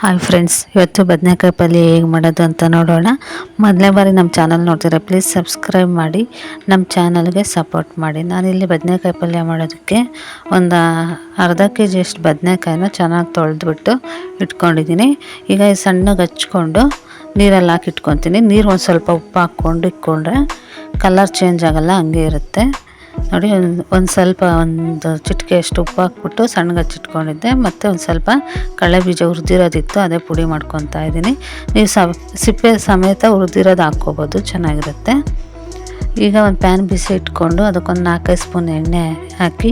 Hi friends ಇವತ್ತು ಬದನೆಕಾಯಿ ಪಲ್ಯ ಹೇಗೆ ಮಾಡೋದು ಅಂತ ನೋಡೋಣ. ಮೊದಲನೇ ಬಾರಿ ನಮ್ಮ ಚಾನಲ್ ನೋಡ್ತೀರಾ ಪ್ಲೀಸ್ ಸಬ್ಸ್ಕ್ರೈಬ್ ಮಾಡಿ, ನಮ್ಮ ಚಾನಲ್ಗೆ ಸಪೋರ್ಟ್ ಮಾಡಿ. ನಾನಿಲ್ಲಿ ಬದನೆಕಾಯಿ ಪಲ್ಯ ಮಾಡೋದಕ್ಕೆ ಒಂದು ಅರ್ಧ ಕೆ ಜಿಯಷ್ಟು ಬದನೆಕಾಯಿನ ಚೆನ್ನಾಗಿ ತೊಳೆದ್ಬಿಟ್ಟು ಇಟ್ಕೊಂಡಿದ್ದೀನಿ. ಈಗ ಈ ಸಣ್ಣಗೆ ಹಚ್ಕೊಂಡು ನೀರಲ್ಲಿ ಹಾಕಿ ಇಟ್ಕೊತೀನಿ. ನೀರು ಒಂದು ಸ್ವಲ್ಪ ಉಪ್ಪು ಹಾಕ್ಕೊಂಡು ಇಟ್ಕೊಂಡ್ರೆ ಕಲರ್ ಚೇಂಜ್ ಆಗೋಲ್ಲ, ಹಂಗೆ ಇರುತ್ತೆ. ನೋಡಿ, ಒಂದು ಸ್ವಲ್ಪ ಒಂದು ಚಿಟಿಕೆಯಷ್ಟು ಉಪ್ಪು ಹಾಕ್ಬಿಟ್ಟು ಸಣ್ಣಗೆ ಹಚ್ಚಿಟ್ಕೊಂಡಿದ್ದೆ. ಮತ್ತು ಒಂದು ಸ್ವಲ್ಪ ಕಳೆ ಬೀಜ ಹುರಿದಿರೋದಿತ್ತು, ಅದೇ ಪುಡಿ ಮಾಡ್ಕೊತಾ ಇದ್ದೀನಿ. ನೀವು ಸಿಪ್ಪೆ ಸಮೇತ ಹುರಿದಿರೋದು ಹಾಕ್ಕೋಬೋದು, ಚೆನ್ನಾಗಿರುತ್ತೆ. ಈಗ ಒಂದು ಪ್ಯಾನ್ ಬಿಸಿ ಇಟ್ಕೊಂಡು ಅದಕ್ಕೊಂದು ನಾಲ್ಕೈದು ಸ್ಪೂನ್ ಎಣ್ಣೆ ಹಾಕಿ,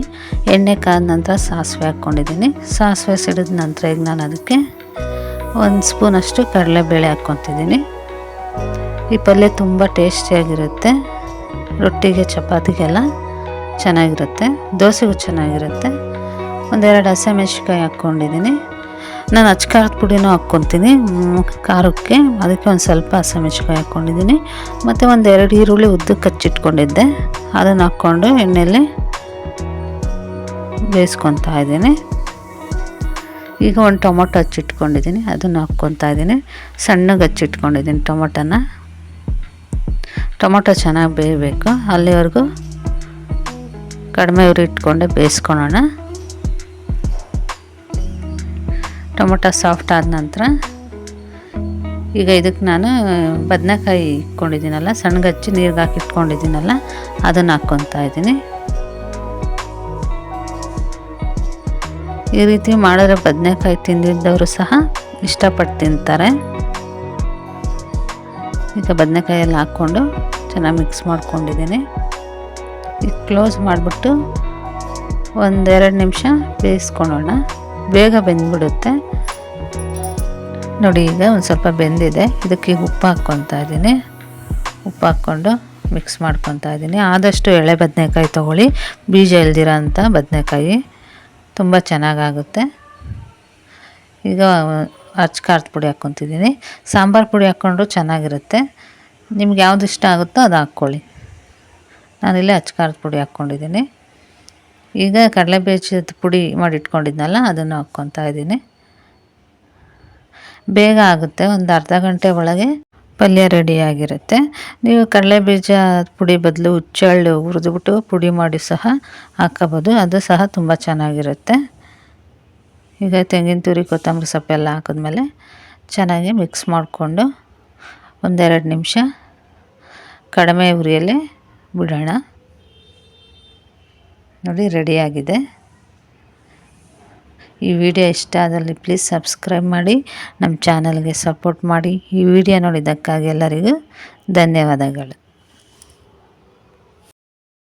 ಎಣ್ಣೆ ಕಾದ ನಂತರ ಸಾಸಿವೆ ಹಾಕ್ಕೊಂಡಿದ್ದೀನಿ. ಸಾಸಿವೆ ಸಿಡಿದ ನಂತರ ಈಗ ನಾನು ಅದಕ್ಕೆ ಒಂದು ಸ್ಪೂನಷ್ಟು ಕಡಲೆಬೇಳೆ ಹಾಕ್ಕೊತಿದ್ದೀನಿ. ಈ ಪಲ್ಯ ತುಂಬ ಟೇಸ್ಟಿಯಾಗಿರುತ್ತೆ, ರೊಟ್ಟಿಗೆ, ಚಪಾತಿಗೆಲ್ಲ. ಚೆನ್ನಾಗಿರುತ್ತೆ, ದೋಸೆಗೂ ಚೆನ್ನಾಗಿರುತ್ತೆ. ಒಂದೆರಡು ಹಸಿಮೆಣ್ಸಿಕಾಯಿ ಹಾಕ್ಕೊಂಡಿದ್ದೀನಿ. ನಾನು ಅಚ್ಕಾರದ ಪುಡಿನೂ ಹಾಕ್ಕೊತೀನಿ ಖಾರಕ್ಕೆ. ಅದಕ್ಕೆ ಒಂದು ಸ್ವಲ್ಪ ಹಸಿಮೆಣ್ಸಿಕಾಯಿ ಹಾಕ್ಕೊಂಡಿದ್ದೀನಿ. ಮತ್ತು ಒಂದು ಎರಡು ಈರುಳ್ಳಿ ಉದ್ದಕ್ಕೆ ಕಚ್ಚಿಟ್ಕೊಂಡಿದ್ದೆ ಅದನ್ನು ಹಾಕ್ಕೊಂಡು ಎಣ್ಣೆಯಲ್ಲಿ ಬೇಯಿಸ್ಕೊತಾ ಇದ್ದೀನಿ. ಈಗ ಒಂದು ಟೊಮೊಟೊ ಹಚ್ಚಿಟ್ಕೊಂಡಿದ್ದೀನಿ, ಅದನ್ನು ಹಾಕ್ಕೊತಾ ಇದ್ದೀನಿ. ಸಣ್ಣಗೆ ಹಚ್ಚಿಟ್ಕೊಂಡಿದ್ದೀನಿ ಟೊಮೊಟೊನ. ಟೊಮೊಟೊ ಚೆನ್ನಾಗಿ ಬೇಯಬೇಕು, ಅಲ್ಲಿವರೆಗೂ ಕಡಿಮೆ ಉರಿ ಇಟ್ಕೊಂಡೆ ಬೇಯಿಸ್ಕೊಳೋಣ ಟೊಮೊಟೊ ಸಾಫ್ಟ್ ಆದ ನಂತರ ಈಗ ಇದಕ್ಕೆ ನಾನು ಬದನೆಕಾಯಿ ಇಟ್ಕೊಂಡಿದ್ದೀನಲ್ಲ ಸಣ್ಣಗೆ ಹಚ್ಚಿ ನೀರಿಗೆ ಹಾಕಿ ಇಟ್ಕೊಂಡಿದ್ದೀನಲ್ಲ, ಅದನ್ನು ಹಾಕ್ಕೊತಾ ಇದ್ದೀನಿ. ಈ ರೀತಿ ಮಾಡಿದ್ರೆ ಬದನೆಕಾಯಿ ತಿಂದಿದ್ದವರು ಸಹ ಇಷ್ಟಪಟ್ಟು ತಿಂತಾರೆ. ಈಗ ಬದನೆಕಾಯಿ ಎಲ್ಲ ಹಾಕ್ಕೊಂಡು ಚೆನ್ನಾಗಿ ಮಿಕ್ಸ್ ಮಾಡ್ಕೊಂಡಿದ್ದೀನಿ. ಕ್ಲೋಸ್ ಮಾಡಿಬಿಟ್ಟು ಒಂದೆರಡು ನಿಮಿಷ ಬೇಯಿಸ್ಕೊಳ್ಳೋಣ. ಬೇಗ ಬೆಂದ್ಬಿಡುತ್ತೆ. ನೋಡಿ, ಈಗ ಒಂದು ಸ್ವಲ್ಪ ಬೆಂದಿದೆ. ಇದಕ್ಕೆ ಉಪ್ಪು ಹಾಕ್ಕೊತಾ ಇದ್ದೀನಿ. ಉಪ್ಪು ಹಾಕ್ಕೊಂಡು ಮಿಕ್ಸ್ ಮಾಡ್ಕೊತಾ ಇದ್ದೀನಿ. ಆದಷ್ಟು ಎಳೆ ಬದನೆಕಾಯಿ ತೊಗೊಳ್ಳಿ. ಬೀಜ ಇಲ್ದಿರೋ ಅಂಥ ಬದನೆಕಾಯಿ. ತುಂಬ ಚೆನ್ನಾಗಾಗುತ್ತೆ. ಈಗ ಅಚ್ಚ ಖಾರದ ಪುಡಿ ಹಾಕ್ಕೊತಿದ್ದೀನಿ. ಸಾಂಬಾರು ಪುಡಿ ಹಾಕ್ಕೊಂಡ್ರು ಚೆನ್ನಾಗಿರುತ್ತೆ. ನಿಮ್ಗೆ ಯಾವ್ದು ಇಷ್ಟ ಆಗುತ್ತೋ ಅದು ಹಾಕ್ಕೊಳ್ಳಿ. ನಾನಿಲ್ಲಿ ಖಾರದ ಪುಡಿ ಹಾಕ್ಕೊಂಡಿದ್ದೀನಿ. ಈಗ ಕಡಲೆ ಬೀಜದ ಪುಡಿ ಮಾಡಿ ಇಟ್ಕೊಂಡಿದ್ನಲ್ಲ ಅದನ್ನು ಹಾಕ್ಕೊತಾ ಇದ್ದೀನಿ. ಬೇಗ ಆಗುತ್ತೆ, ಒಂದು ಅರ್ಧ ಗಂಟೆ ಒಳಗೆ ಪಲ್ಯ ರೆಡಿಯಾಗಿರುತ್ತೆ ನೀವು ಕಡಲೆ ಬೀಜ ಪುಡಿ ಬದಲು ಹುಚ್ಚಳ್ಳು ಹುರಿದ್ಬಿಟ್ಟು ಪುಡಿ ಮಾಡಿ ಸಹ ಹಾಕೋಬೋದು ಅದು ಸಹ ತುಂಬ ಚೆನ್ನಾಗಿರುತ್ತೆ. ಈಗ ತೆಂಗಿನ ತುರಿ, ಕೊತ್ತಂಬರಿ ಸೊಪ್ಪೆಲ್ಲ ಹಾಕಿದ್ಮೇಲೆ ಚೆನ್ನಾಗಿ ಮಿಕ್ಸ್ ಮಾಡಿಕೊಂಡು ಒಂದೆರಡು ನಿಮಿಷ ಕಡಿಮೆ ಉರಿಯಲ್ಲೇ ಬಿಡೋಣ ನೋಡಿ ರೆಡಿಯಾಗಿದೆ ಈ ವಿಡಿಯೋ ಇಷ್ಟ ಆದಲ್ಲಿ ಪ್ಲೀಸ್ ಸಬ್ಸ್ಕ್ರೈಬ್ ಮಾಡಿ ನಮ್ಮ ಚಾನಲ್ಗೆ ಸಪೋರ್ಟ್ ಮಾಡಿ. ಈ ವಿಡಿಯೋ ನೋಡಿದ್ದಕ್ಕಾಗಿ ಎಲ್ಲರಿಗೂ ಧನ್ಯವಾದಗಳು.